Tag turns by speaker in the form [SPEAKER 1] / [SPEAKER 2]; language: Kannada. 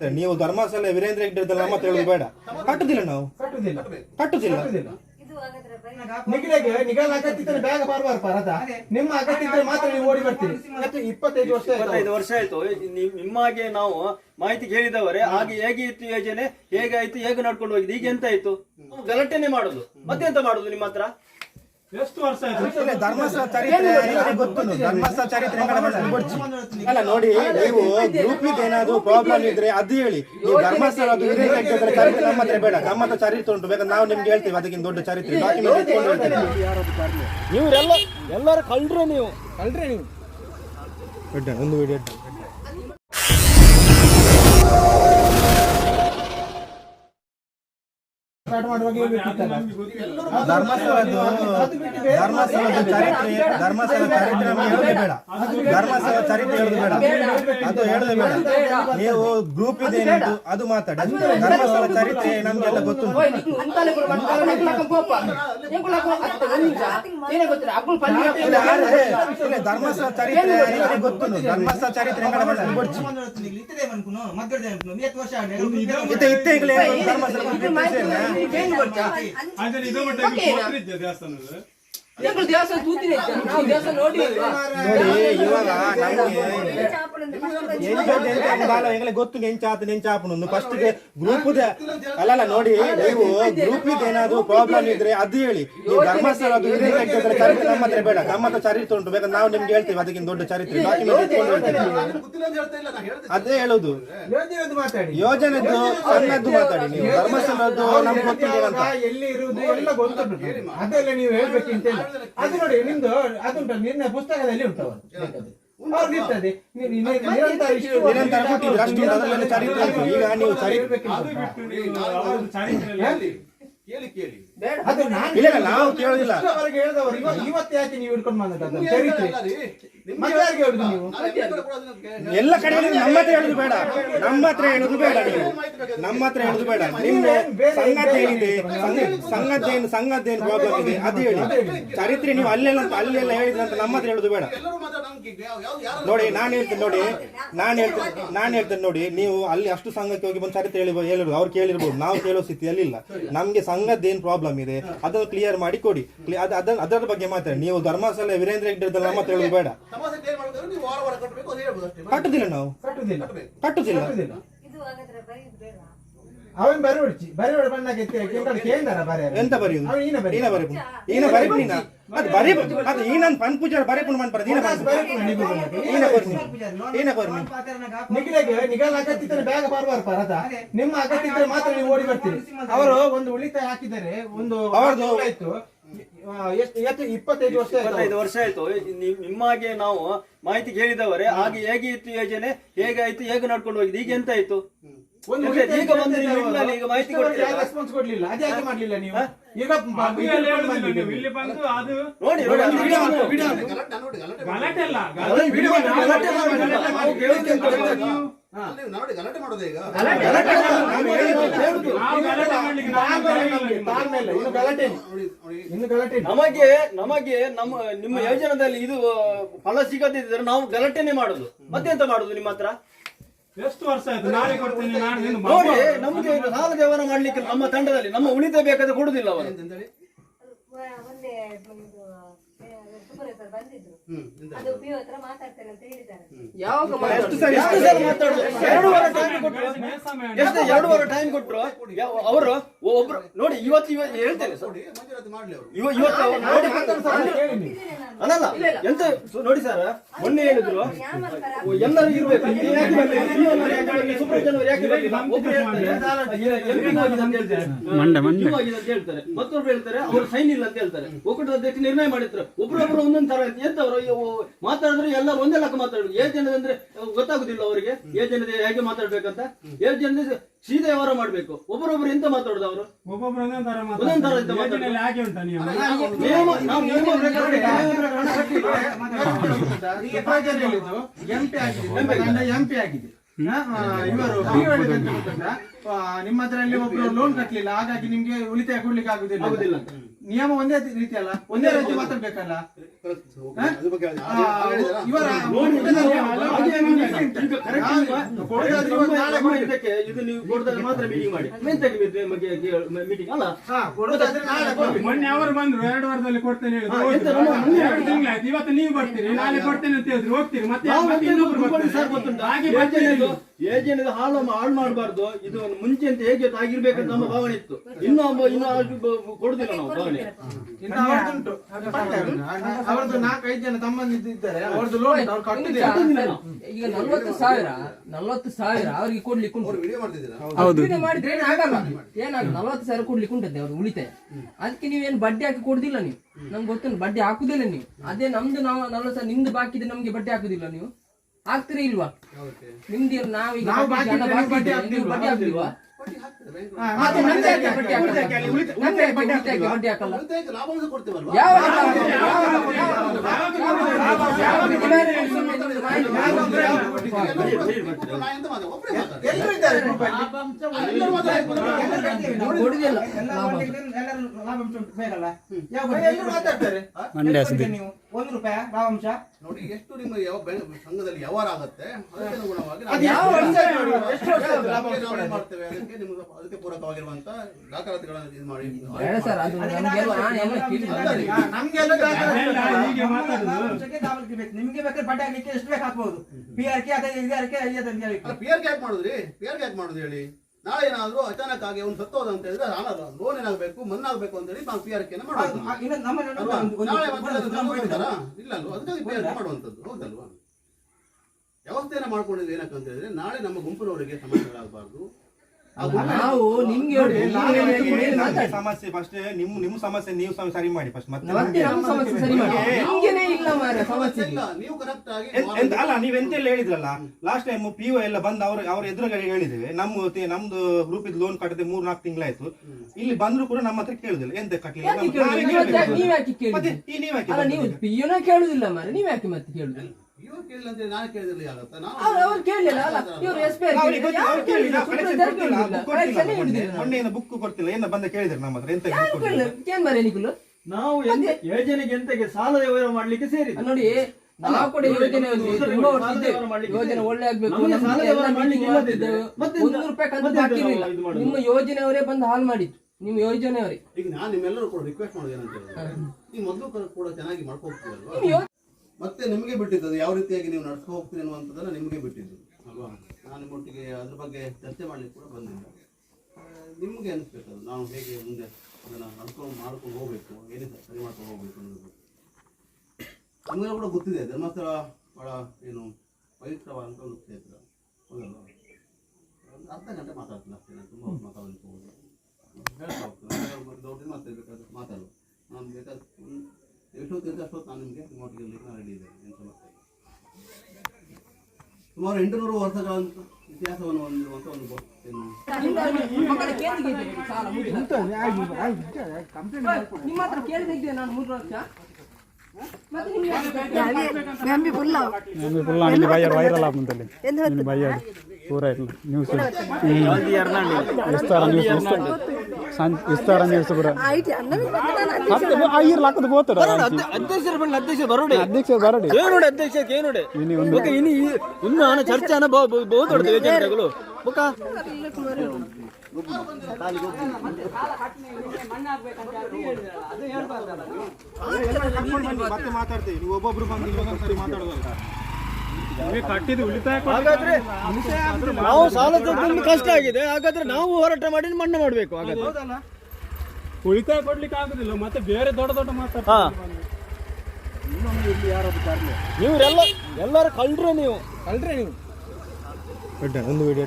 [SPEAKER 1] ನೀವು ಧರ್ಮಸ್ಥಳ ವೀರೇಂದ್ರ ಹೆಗ್ಡೆ ಹತ್ರ ಹೇಳೋದು ಬೇಡ. ಕಟ್ಟುದಿಲ್ಲ ನಾವು.
[SPEAKER 2] ಕಟ್ಟುದಿಲ್ಲ.
[SPEAKER 3] ಬರೀ
[SPEAKER 2] ನಿಖಿಲೆಗೆ ನಿಗಲ್ ಅಗತ್ಯ ಬೇಗ ಬರಬಾರ ಪರದ ನಿಮ್ಮ ಅಗತ್ಯ ಇದ್ರೆ ಮಾತ್ರ ನೀವು ಓಡಿ ಬರ್ತೀರಿ. ಮತ್ತೆ ಇಪ್ಪತ್ತೈದು ವರ್ಷ ಆಯ್ತು?
[SPEAKER 4] ಇಪ್ಪತ್ತೈದು ವರ್ಷ ಆಯ್ತು. ನಿಮ್- ನಿಮ್ಮಾಗೆ ನಾವು ಮಾಹಿತಿ ಕೇಳಿದವರೇ ಹಾಗೆ ಹೇಗೆ ಇತ್ತು ಯೋಜನೆ ಹೇಗಾಯ್ತು ಹೇಗೆ ನಡ್ಕೊಂಡು ಹೋಗಿದೆ ಈಗ ಎಂತ ಆಯ್ತು? ಗಲಾಟೆನೆ ಮಾಡುದು. ಮತ್ತೆಂತ ಮಾಡುದು ನಿಮ್ಮ ಹತ್ರ?
[SPEAKER 5] ಎಷ್ಟು ವರ್ಷ ಆಯ್ತು?
[SPEAKER 1] ಧರ್ಮಸ್ಥಳ ಚರಿತ್ರೆ ಧರ್ಮಸ್ಥಳ ಚರಿತ್ರೆ ಅಲ್ಲ ನೋಡಿ ನೀವು ಗ್ರೂಪ್ ಏನಾದ್ರು ಪ್ರಾಬ್ಲಮ್ ಇದ್ರೆ ಅದು ಹೇಳಿ. ನೀವು ಧರ್ಮಸ್ಥಳ ಚರಿತ್ರೆ ನಮ್ಮ ಹತ್ರ ಬೇಡ. ನಮ್ಮ ಹತ್ರ ಚರಿತ್ರೆ ಉಂಟು. ಬೇಕಾದ್ರೆ ನಾವು ನಿಮ್ಗೆ ಹೇಳ್ತೀವಿ ಅದಕ್ಕಿಂತ ದೊಡ್ಡ ಚರಿತ್ರೆ. ಡಾಕ್ಯುಮೆಂಟ್ ಇಟ್ಕೊಂಡು ಹೇಳ್ತೀವಿ.
[SPEAKER 4] ನೀವೆಲ್ಲ ಎಲ್ಲರೂ ಕಳ್ರೆ ನೀವು. ಕಳ್ರೆ ನೀವು.
[SPEAKER 1] ಒಂದು ವಿಡಿಯೋ ಧರ್ಮಸ್ಥಳದ್ದು ಧರ್ಮಸ್ಥಳದ ಚರಿತ್ರೆ ಧರ್ಮಸ್ಥಳ ಚರಿತ್ರೆ ನಮಗೆ ಹೇಳೋದೇ ಬೇಡ ಧರ್ಮಸ್ಥಳ ಚರಿತ್ರೆ ಹೇಳೋದು ಬೇಡ ಅದು ಹೇಳೋದೇ ಬೇಡ ನೀವು ಗ್ರೂಪ್ ಇದೆ ಏನುಂಟು ಅದು ಮಾತಾಡಿ. ಧರ್ಮಸ್ಥಳ ಚರಿತ್ರೆ ನಮ್ಗೆಲ್ಲ ಗೊತ್ತುಂಟು ಧರ್ಮಸ್ಥಳ ಚರಿತ್ರೆ ಗೊತ್ತುಂಟು ಧರ್ಮಸ್ಥಳ ಚರಿತ್ರೆ. ಇತ್ತೆ ಇತ್ತೆ ಧರ್ಮಸ್ಥಳ ಬಗ್ಗೆ
[SPEAKER 6] ದೇವಸ್ಥಾನ ತೂತಿನ ನಾವು ದೇವಸ್ಥಾನ ನೋಡಿ
[SPEAKER 1] ನೋಡಿ ಇವಾಗ ನಮ್ಗೆ ಎಂಗ್ಲೆ ಗೊತ್ತು ನೆಂಚಾತ ನೆಂಚಾಪನೊಂದು ಫಸ್ಟ್ ಗ್ರೂಪ್ ಅಲ್ಲಲ್ಲ ನೋಡಿ ನೀವು ಗ್ರೂಪ್ ಏನಾದ್ರು ಪ್ರಾಬ್ಲಮ್ ಇದ್ರೆ ಅದು ಹೇಳಿ ನೀವು ಧರ್ಮಸ್ಥಳ ಅದು ಚರಿತ್ರೆ ನಮ್ಮ ಹತ್ರ ಬೇಡ ನಮ್ಮ ಹತ್ರ ಚರಿತ್ರೆ ಉಂಟು ಬೇಕಾದ್ರೆ ನಾವು ನಿಮ್ಗೆ ಹೇಳ್ತೀವಿ ಅದಕ್ಕಿಂತ ದೊಡ್ಡ ಚರಿತ್ರೆ ಡಾಕ್ಯುಮೆಂಟ್ ಅದೇ ಹೇಳುದು ಯೋಜನೆದ್ದು ಸಣ್ಣದ್ದು ಮಾತಾಡಿ ನೀವು ಧರ್ಮಸ್ಥಳದ್ದು ನಮ್ಗೆ ಗೊತ್ತಿಲ್ಲ ಅಂತ
[SPEAKER 2] ಎಲ್ಲಿ ಇರುವುದು ಎಲ್ಲ ಅದೆಲ್ಲ ನೀವು ಹೇಳ್ಬೇಕು ಅಂತ ಇಲ್ಲ. ಅದು ನೋಡಿ ನಿಮ್ದು ಅದುಂಟು ನಿನ್ನ ಪುಸ್ತಕದಲ್ಲಿ ಉಂಟು ಅವರು ಅವ್ರಿಗೆ ಇರ್ತದೆ ನೀವು ನಿನ್ನ- ನಿರಂತರ
[SPEAKER 1] ಈಗ ನೀವು ಚರಿತ್ರೆ
[SPEAKER 2] ಹೇಳ್ಬೇಕಿಲ್ಲ.
[SPEAKER 5] ಅದು ಬಿಟ್ಟು ನೀವು ಅವ್ರದ್ದು ಚರಿತ್ರೆ
[SPEAKER 2] ಅದು ನಾನು
[SPEAKER 1] ಇಲ್ಲ ಇಲ್ಲ, ನಾವು ಕೇಳೋದಿಲ್ಲ.
[SPEAKER 2] ಇಷ್ಟರವರೆಗೆ ಹೇಳಿದವರು. ಇವ- ಇವತ್ತು ಯಾಕೆ ನೀವು ಹಿಡ್ಕೊಂಡು ಬಂದದ್ದು? ಅದನ್ನ? ಚರಿತ್ರೆ ಮತ್ತೆ ಯಾರಿಗೆ ಹೇಳುದು ನೀವು?
[SPEAKER 1] ಎಲ್ಲ ಕಡೆ ನಮ್ಮ ಹತ್ರ ಹೇಳುದು ಬೇಡ. ನಮ್ಮ ಹತ್ರ ಹೇಳುದು ಬೇಡ ನೀವು ನಮ್ಮ ಹತ್ರ ಹೇಳುದು ಬೇಡ. ನಿಮ್ಮ ಸಂಗತಿ ಏನಿದೆ? ಸಂಗತಿ ಏನು ಸಂಗತಿ ಏನು ಪ್ರಾಬ್ಲಮ್ ಇದೆ ಅದು ಹೇಳಿ. ಚರಿತ್ರೆ ನೀವು ಅಲ್ಲೆಲ್ಲ ಅಂತ ಅಲ್ಲೆಲ್ಲ ಹೇಳಿದ್ರೆ ಅಂತ ನಮ್ಮ ಹತ್ರ ಹೇಳುದು ಬೇಡ. ನೋಡಿ ನಾನು ಹೇಳ್ತೇನೆ ನೋಡಿ ನಾನು ಹೇಳ್ತೇನೆ ನಾನು ಹೇಳ್ತೇನೆ ನೋಡಿ ನೀವು ಅಲ್ಲಿ ಅಷ್ಟು ಸಂಘಕ್ಕೆ ಹೋಗಿ ಬಂದು ಸರಿ ಹೇಳಿ ಹೇಳಿರ್ಬೋದು ಅವ್ರು ಕೇಳಿರ್ಬೋದು ನಾವು ಕೇಳೋ ಸ್ಥಿತಿಯಲ್ಲಿ ಇಲ್ಲ. ನಮ್ಗೆ ಸಂಘದ ಏನ್ ಪ್ರಾಬ್ಲಮ್ ಇದೆ ಅದನ್ನು ಕ್ಲಿಯರ್ ಮಾಡಿ ಕೊಡಿ. ಅದನ್ನ ಅದರ ಬಗ್ಗೆ ಮಾತ್ರ ನೀವು ಧರ್ಮಸ್ಥಳ ವೀರೇಂದ್ರ ಹೆಗ್ಡೆ ಇದ್ದಲ್ಲ ನಮ್ಮ ಹೇಳೋದು ಹೇಳುದು ಬೇಡ. ಕಟ್ಟುದಿಲ್ಲ ನಾವು.
[SPEAKER 2] ಕಟ್ಟುದಿಲ್ಲ.
[SPEAKER 1] ಕಟ್ಟುದಿಲ್ಲ.
[SPEAKER 2] ಅವನ್ ಬರಿ ಹೊಡ್ಚಿ ಬರೆ ಹೊಡ ಬಣ್ಣಕ್ಕೆ ಕೇಂದ್ರ ಬರಿ
[SPEAKER 1] ಎಂತ ಬರೆಯುದು
[SPEAKER 2] ಅವನು ಈನ ಬರಿ.
[SPEAKER 1] ಈನ ಬರೀ ಈನ ಬರೀ ನೀನ ಅದು ಬರೀ ಈನನ್ ಪನ್ ಪೂಜಾರ ಬರೀ ಪುಣ್ ಮಾಡ್ಬಾರ್ದು ಈನ ಬರೀ ಈನ ಬರ್ನಿ ಈನ ಬರ್ನಿ
[SPEAKER 2] ನಿಖಿಲೆಗೆ ನಿಗಲ್ ಅಗತ್ಯ ಇದ್ರೆ ಬೇಗ ಬರಬಾರ ಪರದ ನಿಮ್ಮ ಅಗತ್ಯ ಇದ್ರೆ ಮಾತ್ರ ನೀವು ಓಡಿ ಬರ್ತೀರಿ. ಅವರು ಒಂದು ಉಳಿತಾಯ ಹಾಕಿದ್ದಾರೆ ಒಂದು
[SPEAKER 1] ಅವರದು?
[SPEAKER 2] ಆಯ್ತು. ಎಷ್ಟು ಇಪ್ಪತ್ತೈದು ವರ್ಷ ಆಯ್ತು
[SPEAKER 4] ಇಪ್ಪತ್ತೈದು ವರ್ಷ ಆಯ್ತು. ನಿಮ್- ನಿಮ್ಮಾಗೆ ನಾವು ಮಾಹಿತಿ ಕೇಳಿದವರೇ ಹಾಗೆ ಹೇಗೆ ಇತ್ತು ಯೋಜನೆ ಹೇಗಾಯ್ತು ಹೇಗೆ ನಡ್ಕೊಂಡು ಹೋಗಿದೆ ಈಗ ಎಂತ ಆಯ್ತು? ಈಗ ಬಂದು ನೀವು ಇದ್ರಲ್ಲಿ ಈಗ ಮಾಹಿತಿ ಕೊಡ್ತೀರಾ?
[SPEAKER 2] ರೆಸ್ಪಾನ್ಸ್ ಕೊಡ್ಲಿಲ್ಲ? ಅದೇ ಯಾಕೆ ಮಾಡ್ಲಿಲ್ಲ ನೀವು? ಈಗ
[SPEAKER 5] ಅದು ಎಲ್ಲ ಹೇಳುದಿಲ್ಲ ನೀವು. ಇಲ್ಲಿ ಬಂದು ಅದು
[SPEAKER 4] ನೋಡಿ ನೋಡಿ ಅದು video ಉಂಟು.
[SPEAKER 5] ಗಲಾಟೆ ಅಲ್ಲ
[SPEAKER 4] ಅದು video ಉಂಟು. ಗಲಾಟೆ ಮಾಡುದಿಲ್ಲ.
[SPEAKER 5] ಗಲಾಟೆ
[SPEAKER 4] ನಾವು ಕೇಳುದು ಎಂತ ಗೊತ್ತಾ?
[SPEAKER 5] ನಾವು? ಗಲಾಟೆ ಮಾಡ್ಲಿಕ್ಕೆ ನಾವು ಬರಲಿಲ್ಲ.
[SPEAKER 2] ತಾಳ್ಮೆಲ್ಲ, ಇನ್ನು ಗಲಾಟೆ ಇನ್ನು ಗಲಾಟೆ
[SPEAKER 4] ನಮಗೆ ನಮಗೆ ನಮ್ಮ ನಿಮ್ಮ ಯೋಜನದಲ್ಲಿ ಇದು ಫಲ ಸಿಗದಿದ್ರೆ ನಾವು ಗಲಾಟೆನೆ ಮಾಡುದು. ಮತ್ತೆಂತ ಮಾಡುದು ನಿಮ್ಮ ಹತ್ರ?
[SPEAKER 5] ಎಷ್ಟು ವರ್ಷ ಆಯ್ತು? ನಾಳೆ ಕೊಡ್ತೀನಿ ನಾನು ನೀನು
[SPEAKER 4] ನೋಡಿ ನಮ್ಗೆ ಸಾಲ ವ್ಯವಹಾರ ಮಾಡ್ಲಿಕ್ಕೆ ನಮ್ಮ ತಂಡದಲ್ಲಿ. ನಮ್ಮ ಉಳಿತ ಬೇಕಾದ್ರೆ ಕೊಡುದಿಲ್ಲ ಅವರು.
[SPEAKER 3] ಒಂದು ಅದು ಪಿ ಹತ್ರ ಮಾತಾಡ್ತೇನೆ ಅಂತ ಹೇಳಿದ್ದಾರೆ.
[SPEAKER 6] ಯಾವಾಗ
[SPEAKER 1] ಎಷ್ಟು ಸರಿ
[SPEAKER 4] ಸಲ ಮಾತಾಡುದು ಎರಡು ವಾರ ಟೈಮ್ ಕೊಟ್ರು? ಎರಡು ವಾರ ಟೈಮ್ ಕೊಟ್ರು? ಅವರು ಒಬ್ರು ನೋಡಿ ಇವತ್ತು ಇವತ್ತು ಹೇಳ್ತೇನೆ ಇವತ್ತು ಎಂತ ನೋಡಿ ಸರ್ ಮೊನ್ನೆ ಹೇಳಿದ್ರು. ಓ, ಎಲ್ಲರೂ ಇರ್ಬೇಕು. ಹೇಳ್ತಾರೆ. ಮತ್ತೊಬ್ರು ಹೇಳ್ತಾರೆ ಅವ್ರು ಸೈನ್ ಇಲ್ಲ ಅಂತ ಹೇಳ್ತಾರೆ. ಒಕ್ಕೂಟದ ಅಧ್ಯಕ್ಷ ನಿರ್ಣಯ ಮಾಡಿದ್ರು. ಒಬ್ರೊಬ್ರು ಒಂದೊಂದ್ ತರ ಎಂತವ್ರು? ಮಾತಾಡಿದ್ರೆ ಎಲ್ಲ ಒಂದೇ ಲೆಕ್ಕ ಮಾತಾಡ್ಬೇಕು. ಏಜ್ ಜನದ ಅಂದ್ರೆ ಗೊತ್ತಾಗುದಿಲ್ಲ ಅವರಿಗೆ. ಏ ಜನದ ಹೇಗೆ ಮಾತಾಡ್ಬೇಕಂತ? ಏಜ್ ಜನದ ಸೀದಾ ವ್ಯವಹಾರ ಮಾಡ್ಬೇಕು. ಒಬ್ಬರೊಬ್ರು ಎಂತ ಮಾತಾಡುದು ಅವರು?
[SPEAKER 5] ಒಬ್ಬೊಬ್ರು ಒಂದೊಂದ್ ತರ
[SPEAKER 2] ಎಂಪಿ ಆಗಿದೆ. ಎಂಪಿ ಆಗಿದೆ. ಆ, ಇವರು ಬಿ ಹೇಳಿದ್ದು ಎಂತ ನಿಮ್ಮ ಹತ್ರ ಅಲ್ಲಿ ಒಬ್ರು ಲೋನ್ ಕಟ್ಟಲಿಲ್ಲ ಹಾಗಾಗಿ ನಿಮ್ಗೆ ಉಳಿತಾಯ ಕೊಡ್ಲಿಕ್ಕೆ ಆಗುದಿಲ್ಲ. ನಿಯಮ ಒಂದೇ ರೀತಿ ಅಲ್ಲ ಒಂದೇ ರೀತಿ ಮಾತಾಡ್ಬೇಕಲ್ಲ
[SPEAKER 4] ಇದು ನೀವು ಕೊಡೋದಾದ್ರೆ ಮಾತ್ರ ಮೀಟಿಂಗ್ ಮಾಡಿ. ಎಂತಕ್ಕೆ ಮೀಟಿಂಗ್ ಅಲ್ಲ?
[SPEAKER 2] ಹಾ, ಕೊಡೋದಾದ್ರೆ ನಾಳೆ ಕೊಡಿ.
[SPEAKER 5] ಮೊನ್ನೆ ಅವರು ಬಂದ್ರು ಎರಡು ವಾರದಲ್ಲಿ ಕೊಡ್ತೇನೆ ಎರಡು ತಿಂಗಳಾಯ್ತು. ಇವತ್ತು ನೀವು ಬರ್ತೀರಿ ನಾಳೆ ಕೊಡ್ತೇನೆ ಅಂತ ಹೇಳಿದ್ರು. ಹೋಗ್ತೀರಿ. ಮತ್ತೆ? ಹಾಗೆ
[SPEAKER 4] ಯೋಜನೆದು ಹಾಳು ಹಾಳು ಮಾಡಬಾರ್ದು. ಇದು ಒಂದು ಮುಂಚೆ ಅಂತ ಹೇಗೆ ಆಗಿರ್ಬೇಕಂತ ನಮ್ಮ ಭಾವನೆ ಇತ್ತು. ಇನ್ನು ಒಬ್ಬ- ಇನ್ನು ಅಷ್ಟು ಕೊಡುದಿಲ್ಲ ನಾವು ಭಾವನೆ.
[SPEAKER 2] ಅವ್ರದ್ದು ನಾಲ್ಕೈದು ಜನ ತಮ್ಮಂದಿದ್ದಾರೆ ಅವ್ರದ್ದು ಲೋನ್ ಅವ್ರು ಕಟ್ಟಿದೆ
[SPEAKER 6] ಈಗ ನಲ್ವತ್ತು ಸಾವಿರ ನಲ್ವತ್ತು ಸಾವಿರ ಅವ್ರಿಗೆ ಕೊಡ್ಲಿಕ್ಕೆ ಉಂಟು.
[SPEAKER 7] ವಿಡಿಯೋ ಮಾಡ್ತಿದ್ದೀರಾ?
[SPEAKER 6] ಮಾಡಿದ್ರೆ ಏನಾಗಲ್ಲ ಏನಾಗಲ್ಲ ನಲ್ವತ್ತು ಸಾವಿರ ಕೊಡ್ಲಿಕ್ಕೆ ಉಂಟದೆ ಅವ್ರು ಉಳಿತಾಯ ಅದಕ್ಕೆ ನೀವೇನು ಬಡ್ಡಿ ಹಾಕಿ ಕೊಡುದಿಲ್ಲ ನೀವು. ನಮ್ಗೆ ಗೊತ್ತುಂಟು ಬಡ್ಡಿ ಹಾಕುದಿಲ್ಲ ನೀವು. ಅದೇ ನಮ್ದು ನಾವು ನಲ್ವತ್ತು ಸಾವಿರ ನಿಮ್ದು ಬಾಕಿ ಇದೆ ನಮ್ಗೆ ಬಡ್ಡಿ ಹಾಕುದಿಲ್ಲ ನೀವು. ಹಾಕ್ತೀರಾ ಇಲ್ವಾ ನಿಮ್ದು ನಾವೀಗ ಬಡ್ಡಿ ಹಾಕ್ತಿಲ್ವಾ ಕೊಡುದಿಲ್ಲ
[SPEAKER 2] ಲಾಭಾಂಶ ಉಂಟು, ಬೇಕಲ್ಲ? ಮಾತಾಡ್ತಾರೆ. ಎಷ್ಟು ನೀವು. ಒಂದು ರೂಪಾಯಿ ಲಾಭಾಂಶ.
[SPEAKER 7] ನೋಡಿ ಎಷ್ಟು ನಿಮ್ಮ ಯಾವ ಸಂಘದಲ್ಲಿ ವ್ಯವಹಾರ ಆಗುತ್ತೆ ಅದಕ್ಕೆ ಅನುಗುಣವಾಗಿ ನಾವು
[SPEAKER 2] ಅದು ಯಾವ ವರ್ಷ ನೋಡಿ, ಎಷ್ಟು ವರ್ಷ ಆಯ್ತು
[SPEAKER 7] ಅದಕ್ಕೆ ನಾವು ಏನ್ ಮಾಡ್ತೇವೆ ಅದಕ್ಕೆ ನಿಮ್ಗೆ ಅದಕ್ಕೆ ಪೂರಕವಾಗಿರುವಂತ ದಾಖಲಾತಿಗಳನ್ನು ಇದು ಮಾಡಿ.
[SPEAKER 6] ಬೇಡ ಸರ್ ಅದು ನಮ್ಗೆಲ್ಲ ನಾನು ಎಲ್ಲ ಕೇಳಿ.
[SPEAKER 7] ಅಲ್ಲ,
[SPEAKER 2] ಹಾ, ನಮ್ಗೆಲ್ಲ ದಾಖಲೆ
[SPEAKER 5] ಅದೆಲ್ಲ ಹೀಗೆ ಮಾತಾಡುದು.
[SPEAKER 2] ಲಾಭಾಂಶಕ್ಕೆ ದಾಖಲೆ ಬೇಕು. ನಿಮ್ಗೆ ಬೇಕಾದ್ರೆ ಬಡ್ಡಿ ಹಾಕ್ಲಿಕ್ಕೆ ಎಷ್ಟು ಬೇಕು ಹಾಕ್ಬೋದು? ಪಿ ಆರ್ ಕೆ ಅದೇ ಇದೆ ಅದಕ್ಕೆ ಐದು ಅಂತ ಹೇಳಿ.
[SPEAKER 7] ಅಲ್ಲ ಪಿ ಆರ್ ಯಾಕೆ ಮಾಡುದ್ರಿ? ಪಿ ಆರ್ ಯಾಕೆ ಮಾಡುದು ಹೇಳಿ? ನಾಳೆ ಏನಾದ್ರು ಅಚಾನಕ್ ಆಗಿ ಅವ್ನು ಸತ್ತೋದ ಅಂತ ಹೇಳಿದ್ರೆ ಹಣ ಲೋನ್ ಏನಾಗಬೇಕು ಮನ್ನಾಗಬೇಕು ಅಂತ ಹೇಳಿ ನಾವು ಪಿ ಆರ್ ಕೆ ಮಾಡೋದು ನಾಳೆ ಇಲ್ಲ ಅಲ್ವಾ ಅದಕ್ಕಾಗಿ ಪಿ ಆರ್ ಮಾಡುವಂಥದ್ದು. ಹೌದಲ್ವಾ? ವ್ಯವಸ್ಥೆಯನ್ನು ಮಾಡ್ಕೊಂಡಿದ್ದು ಏನಕ್ಕೆ ಅಂತ ಹೇಳಿದ್ರೆ ನಾಳೆ ನಮ್ಮ ಗುಂಪಿನವರಿಗೆ ಸಮಸ್ಯೆಗಳಾಗಬಾರ್ದು
[SPEAKER 6] ನಾವು ನಿಮ್ಗೆ.
[SPEAKER 1] ಸಮಸ್ಯೆ ಫಸ್ಟ್ ನಿಮ್ ನಿಮ್ ಸಮಸ್ಯೆ ನೀವು ಸರಿ ಮಾಡಿ ಫಸ್ಟ್ ಮತ್ತೆ
[SPEAKER 6] ನಮ್ಮ ಸಮಸ್ಯೆ ಸರಿ ಮಾಡಿ. ನಿಮ್ಗೇನೆ ಇಲ್ಲ ಮಾರ್ರೆ ಸಮಸ್ಯೆ
[SPEAKER 7] ಇಲ್ಲ. ನೀವು ಕರೆಕ್ಟ್ ಆಗಿ
[SPEAKER 1] ಎಂತ- ಎಂತ ಅಲ್ಲ ನೀವ್ ಎಂತೆಲ್ಲ ಹೇಳಿದ್ರಲ್ಲ ಲಾಸ್ಟ್ ಟೈಮ್ ಪಿ ಒ ಎಲ್ಲ ಬಂದು ಅವ್ರ ಅವ್ರ ಎದುರುಗಡೆ ಹೇಳಿದ್ದೇವೆ. ನಮ್ಮ ನಮ್ದು ಗ್ರೂಪ್ ಇದ್ ಲೋನ್ ಕಟ್ಟದೆ ಮೂರ್ ನಾಲ್ಕು ತಿಂಗಳಾಯ್ತು. ಇಲ್ಲಿ ಬಂದ್ರು ಕೂಡ ನಮ್ಮ ಹತ್ರ ಕೇಳುದಿಲ್ಲ. ಎಂತ ಕಟ್ಟಲಿಲ್ಲ
[SPEAKER 6] ಯಾಕೆ
[SPEAKER 1] ನಮ್ಮ-
[SPEAKER 6] ಕೇಳುದಿಲ್ಲ?
[SPEAKER 1] ನಾವೇ
[SPEAKER 6] ಯಾಕೆ-
[SPEAKER 1] ಕೇಳ್ಬೇಕು.
[SPEAKER 6] ಕೇಳುದಿಲ್ಲ? ಮಾರ್ರೆ ನೀವು ಯಾಕೆ ಮತ್ತೆ ಕೇಳುದಿಲ್ಲ?
[SPEAKER 7] ಇವ್ರು ಕೇಳಿಲ್ಲ ನಾನು ಕೇಳಿದ್ರೆ ನಾವು
[SPEAKER 6] ಅವ್ರು ಅವ್ರು ಕೇಳಲಿಲ್ಲ ಅಲ್ಲ? ಇವ್ರು ಎಸ್ ಪಿ
[SPEAKER 1] ಮೊನ್ನೆಯಿಂದ ಬುಕ್ ಕೊಡ್ತಿಲ್ಲ. ಏನ ಬಂದ ಕೇಳಿದ್ರೆ ನಮ್ಮ ಹತ್ರ? ಎಂತ book ಕೊಡ್ಲಿಲ್ಲ?
[SPEAKER 6] ಏನ್
[SPEAKER 4] ನಾವು ಎಂತ- ಯೋಜನೆಗೆ ಎಂತಕ್ಕೆ ಸಾಲ ವ್ಯವಹಾರ ಮಾಡ್ಲಿಕ್ಕೆ ಸೇರಿ
[SPEAKER 6] ನೋಡಿ ನಾವು ಕೂಡ ಯೋಜನೆ ತುಂಬಾ ವರ್ಷ ಇದ್ದೇವೆ. ಯೋಜನೆ ಒಳ್ಳೆ ಆಗ್ಬೇಕು
[SPEAKER 4] ನಮಗೆ
[SPEAKER 6] ನಮ್ಗೆ
[SPEAKER 4] ಸಾಲ
[SPEAKER 6] ಎಲ್ಲ
[SPEAKER 4] ವ್ಯವಹಾರ
[SPEAKER 6] meeting
[SPEAKER 4] ಮಾಡ್ಲಿಕ್ಕೆ
[SPEAKER 6] ಮಾಡ್ತಿದ್ದೇವೆ.
[SPEAKER 4] ಮತ್ತೆ
[SPEAKER 6] ಒಂದು ರೂಪಾಯಿ ಕಂತು
[SPEAKER 4] ಮತ್ತೆ
[SPEAKER 6] ಬಾಕಿ ಇರಲಿಲ್ಲ
[SPEAKER 4] ಇದು ಮಾಡೋದು.
[SPEAKER 6] ನಿಮ್ಮ ಯೋಜನೆಯವರೇ ಬಂದು ಹಾಲ್ ಮಾಡಿದ್ದು ನಿಮ್ಮ ಯೋಜನೆಯವರೇ.
[SPEAKER 7] ಈಗ ನಾನು ನಿಮ್ಮೆಲ್ಲರೂ ಕೂಡ ರಿಕ್ವೆಸ್ಟ್ ಮಾಡೋದು ಏನಂತ ಹೇಳಿದ್ರೆ ಈ ಮೊದಲು ಕೂಡ ಚೆನ್ನಾಗಿ
[SPEAKER 6] ಯೋ-
[SPEAKER 7] ಮತ್ತೆ ನಿಮಗೆ ಬಿಟ್ಟಿದ್ದು ಅದು ಯಾವ ರೀತಿಯಾಗಿ ನೀವು ನಡ್ಸ್ಕೊ ಹೋಗ್ತೀರಿ ಅನ್ನುವಂಥದ್ದನ್ನ ನಿಮಗೆ ಬಿಟ್ಟಿದ್ದು. ಅಲ್ವಾ? ನಾನು ನಿಮ್ಮೊಟ್ಟಿಗೆ ಅದ್ರ ಬಗ್ಗೆ ಚರ್ಚೆ ಮಾಡಲಿಕ್ಕೆ ಕೂಡ ಬಂದಿಲ್ಲ ನಿಮಗೆ ಅನಿಸ್ಬೇಕು ಅದು? ನಾವು ಹೇಗೆ ಮುಂದೆ ಅದನ್ನು ನಡ್ಕೊಂಡು ಮಾಡ್ಕೊಂಡು ಹೋಗ್ಬೇಕು ಏನೇ ಸರಿ ಮಾಡ್ಕೊಂಡು ಹೋಗ್ಬೇಕು ಅನ್ನೋದು. ನಮಗೆಲ್ಲ ಕೂಡ ಗೊತ್ತಿದೆ ಧರ್ಮಸ್ಥಳ ಬಹಳ ಏನು ಪವಿತ್ರವಾದಂಥ ಒಂದು ಕ್ಷೇತ್ರ. ಹೌದಲ್ವಾ? ಅರ್ಧ ಗಂಟೆ ಮಾತಾಡ್ತೀನಿ ಅಷ್ಟೇ ನಾನು ತುಂಬ ಹೊತ್ತು ಮಾತಾಡಲಿಕ್ಕೆ ಹೋಗೋದು ಹೇಳ್ತಾ ಹೋಗ್ತೀನಿ. ದೊಡ್ಡ ಮಾತಾಡ್ಬೇಕಾದ್ರೆ ಮಾತಾಡುವ. ನಾನು ಬೇಕಾದ್ರೆ ಇದ್ದದ್ದು ಅಷ್ಟೊತ್ತು ನಾನು ನಿಮಗೆ ನೋಟಿಗೆ ರೆಡಿ ಇದೆ ಏನು ಸಮಸ್ಯೆ ಸುಮಾರು ಎಂಟುನೂರು ವರ್ಷಗಳ ಇತಿಹಾಸವನ್ನು ಹೊಂದಿರುವಂತ ಒಂದು
[SPEAKER 6] ನಿಮ್ಮ ನಾನು ಮೂರು
[SPEAKER 8] ವರ್ಷ ಫುಲ್ಲ ಫುಲ್ಲ ಪೂರ ನ್ಯೂಸ್ ಎಷ್ಟು ನ್ಯೂಸ್ ಸಂಜೆ
[SPEAKER 9] ವಿಸ್ತಾರ ನಿರ್ಸಬಿಡ
[SPEAKER 8] ಐರ್ ಲಾಕದ ಗೋತಡ
[SPEAKER 4] ಅಧ್ಯಕ್ಷರ ಬಣ್ಣ ಬರೋಡಿ.
[SPEAKER 8] ಬರೋಡಿ
[SPEAKER 1] ಮಾತಾಡ್ತೀವಿ ನೀವು ಒಬ್ಬೊಬ್ರು ಬಂದು ಇನ್ನೊಂದ್ಸರಿ ಮಾತಾಡೋದಲ್ಲ
[SPEAKER 5] ನೀವು ಕಟ್ಟಿದ್ದು ಉಳಿತಾಯ
[SPEAKER 4] ಹಾಗಾದ್ರೆ ನಾವು ಸಾಲ ತಗೊಂಡು ಕಷ್ಟ ಆಗಿದೆ. ಹಾಗಾದ್ರೆ ನಾವು ಹೋರಾಟ ಮಾಡಿ ಮಣ್ಣು ಮಾಡಬೇಕು. ಹಾಗಾದ್ರೆ.
[SPEAKER 5] ಉಳಿತಾಯ ಕೊಡ್ಲಿಕ್ಕೆ ಆಗುದಿಲ್ಲ. ಮತ್ತೆ ಬೇರೆ ದೊಡ್ಡ ದೊಡ್ಡ
[SPEAKER 4] ಹಾ.
[SPEAKER 5] ಮಾತಾಡ್ತಾರೆ
[SPEAKER 4] ನೀವು ಎಲ್ಲ ಎಲ್ಲರೂ ಕಳ್ರೆ ನೀವು. ಕಳ್ರೆ ನೀವು.
[SPEAKER 8] ಒಂದು ವಿಡಿಯೋ